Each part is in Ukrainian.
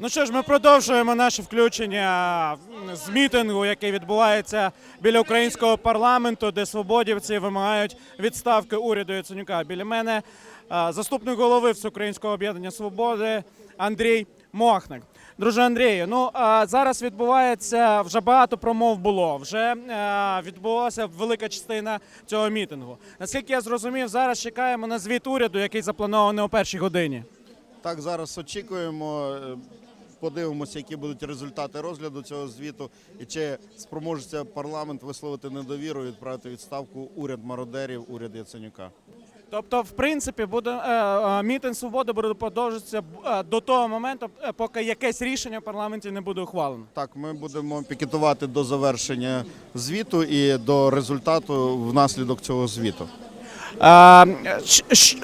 Ну що ж, ми продовжуємо наше включення з мітингу, який відбувається біля українського парламенту, де свободівці вимагають відставки уряду Яценюка. Біля мене заступник голови Всеукраїнського об'єднання свободи Андрій Мохник. Друже Андрію, ну а зараз відбувається вже багато промов було. Вже е, відбулася велика частина цього мітингу. Наскільки я зрозумів, зараз чекаємо на звіт уряду, який запланований о першій годині. Так, зараз очікуємо. е, Подивимося, які будуть результати розгляду цього звіту, і чи спроможеться парламент висловити недовіру і відправити відставку уряд мародерів, уряд Яценюка. Тобто, в принципі, буде е, е, мітинг свободи буде продовжуватися до того моменту, поки якесь рішення в парламенті не буде ухвалено. Так, ми будемо пікетувати до завершення звіту і до результату внаслідок цього звіту. Е,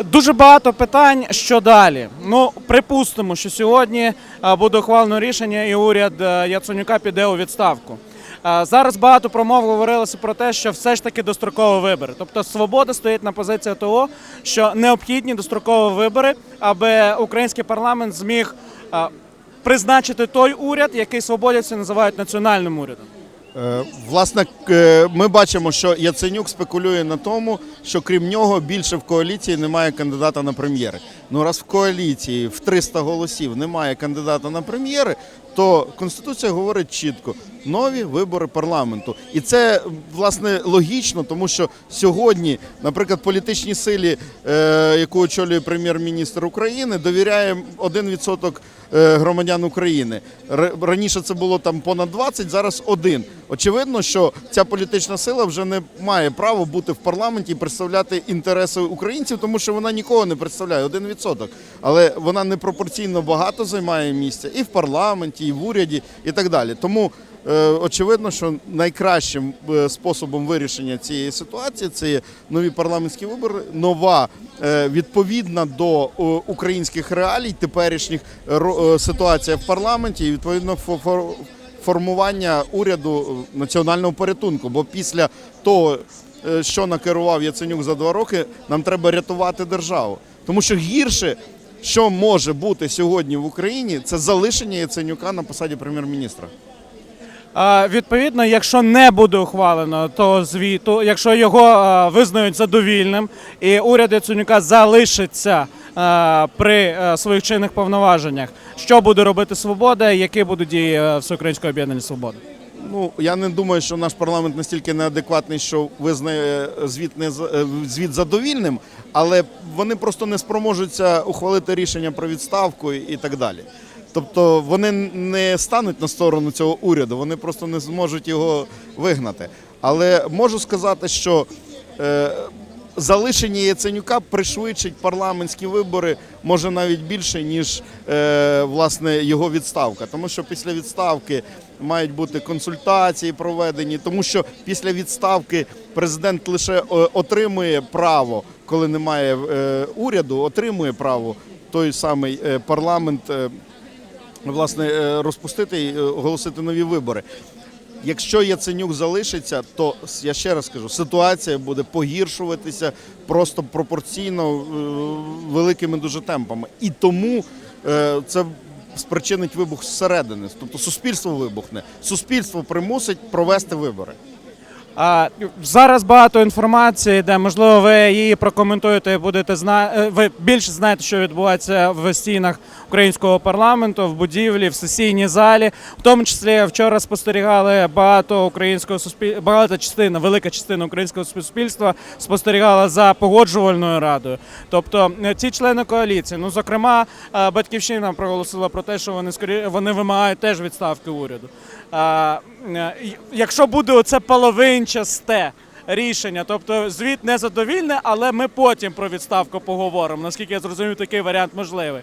дуже багато питань, що далі. Ну, припустимо, що сьогодні е, буде ухвалено рішення, і уряд е, Яценюка піде у відставку. Зараз багато промов говорилося про те, що все ж таки дострокові вибори. Тобто свобода стоїть на позиції того, що необхідні дострокові вибори, аби український парламент зміг призначити той уряд, який свободівці називають національним урядом. Е, Власне, е, ми бачимо, що Яценюк спекулює на тому, що крім нього більше в коаліції немає кандидата на прем'єри. Ну раз в коаліції в 300 голосів немає кандидата на прем'єри, то конституція говорить чітко: нові вибори парламенту. І це власне логічно, тому що сьогодні, наприклад, політичній силі, е, яку очолює прем'єр-міністр України, довіряє 1% е, громадян України. Раніше це було там понад 20, зараз один. Очевидно, що ця політична сила вже не має права бути в парламенті і представляти інтереси українців, тому що вона нікого не представляє 1%. Але вона непропорційно багато займає місця і в парламенті, і в уряді, і так далі. Тому Е, Очевидно, що найкращим е, способом вирішення цієї ситуації це є нові парламентські вибори, нова е, відповідна до українських реалій, теперішніх ситуація в парламенті і відповідно фо- фо- формування уряду національного порятунку. Бо після того, що накерував Яценюк за два роки, нам треба рятувати державу, тому що гірше. Що може бути сьогодні в Україні, це залишення Яценюка на посаді прем'єр-міністра. Відповідно, якщо не буде ухвалено того звіту, якщо його визнають задовільним, і уряд Яценюка залишиться при своїх чинних повноваженнях, що буде робити свобода, які будуть дії Всеукраїнського об'єднання свободи? Ну я не думаю, що наш парламент настільки неадекватний, що визнає звіт не е, звіт задовільним, але вони просто не спроможуться ухвалити рішення про відставку і так далі. Тобто вони не стануть на сторону цього уряду, вони просто не зможуть його вигнати. Але можу сказати, що е, залишення Яценюка пришвидшить парламентські вибори може навіть більше, ніж е, власне його відставка. Тому що після відставки мають бути консультації проведені, тому що після відставки президент лише е, отримує право, коли немає е, уряду, отримує право той самий е, парламент. Власне, розпустити і оголосити нові вибори. Якщо Яценюк залишиться, то я ще раз кажу, ситуація буде погіршуватися просто пропорційно великими дуже темпами. І тому це спричинить вибух зсередини. Тобто суспільство вибухне, суспільство примусить провести вибори. А, зараз багато інформації, де можливо ви її прокоментуєте будете зна... е, Ви більше знаєте, що відбувається в стінах українського парламенту, в будівлі, в сесійній залі. В тому числі вчора спостерігали багато українського суспіль... багато частина, велика частина українського суспільства спостерігала за погоджувальною радою. Тобто е, ці члени коаліції, ну зокрема, е, батьківщина проголосила про те, що вони скорі... вони вимагають теж відставки уряду. Якщо буде оце половинчасте рішення, тобто звіт незадовільне, але ми потім про відставку поговоримо. Наскільки я зрозумів, такий варіант можливий.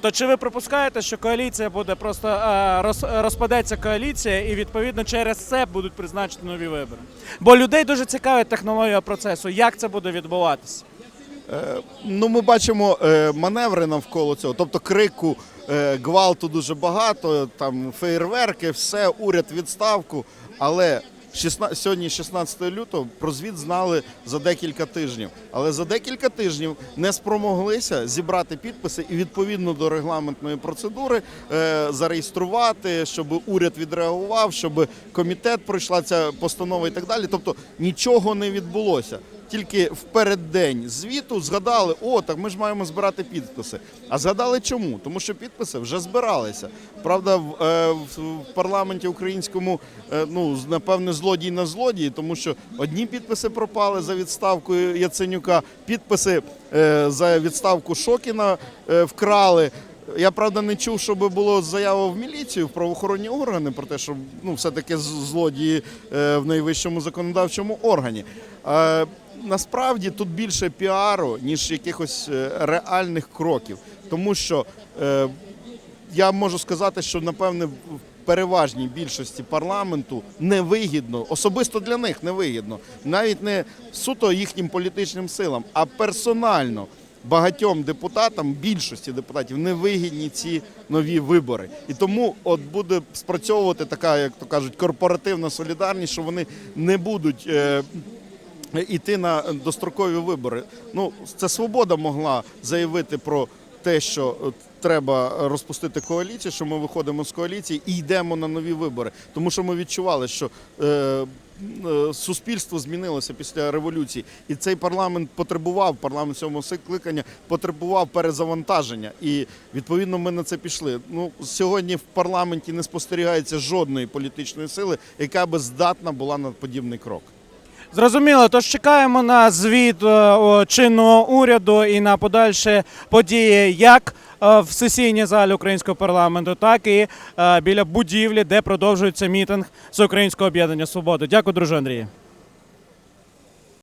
То чи ви припускаєте, що коаліція буде просто е, роз, розпадеться коаліція, і відповідно через це будуть призначені нові вибори? Бо людей дуже цікавить технологія процесу. Як це буде відбуватися? Ну, ми бачимо е, маневри навколо цього, тобто крику, е, гвалту дуже багато, там фейерверки, все, уряд відставку. Але 16, сьогодні 16 лютого про звіт знали за декілька тижнів. Але за декілька тижнів не спромоглися зібрати підписи і відповідно до регламентної процедури е, зареєструвати, щоб уряд відреагував, щоб комітет пройшла ця постанова і так далі. Тобто нічого не відбулося. Тільки в переддень звіту згадали, о, так ми ж маємо збирати підписи. А згадали чому? Тому що підписи вже збиралися. Правда, в, е, в, парламенті українському е, ну напевне злодій на злодії, тому що одні підписи пропали за відставкою Яценюка, підписи е, за відставку Шокіна е, вкрали. Я правда не чув, щоб було заява в міліцію, в правоохоронні органи про те, що ну все-таки злодії е, в найвищому законодавчому органі. Насправді тут більше піару, ніж якихось е, реальних кроків, тому що е, я можу сказати, що напевне в переважній більшості парламенту невигідно, особисто для них невигідно, навіть не суто їхнім політичним силам, а персонально багатьом депутатам, більшості депутатів, невигідні ці нові вибори. І тому от буде спрацьовувати така, як то кажуть, корпоративна солідарність, що вони не будуть. Е, іти на дострокові вибори. Ну, це свобода могла заявити про те, що е, треба розпустити коаліцію, що ми виходимо з коаліції і йдемо на нові вибори. Тому що ми відчували, що е, е, суспільство змінилося після революції, і цей парламент потребував, парламент цьому скликання потребував перезавантаження. І відповідно ми на це пішли. Ну сьогодні в парламенті не спостерігається жодної політичної сили, яка би здатна була на подібний крок. Зрозуміло, тож чекаємо на звіт е, чинного уряду і на подальші події як е, в сесійній залі українського парламенту, так і е, біля будівлі, де продовжується мітинг з українського об'єднання Свободи. Дякую, друже Андрію.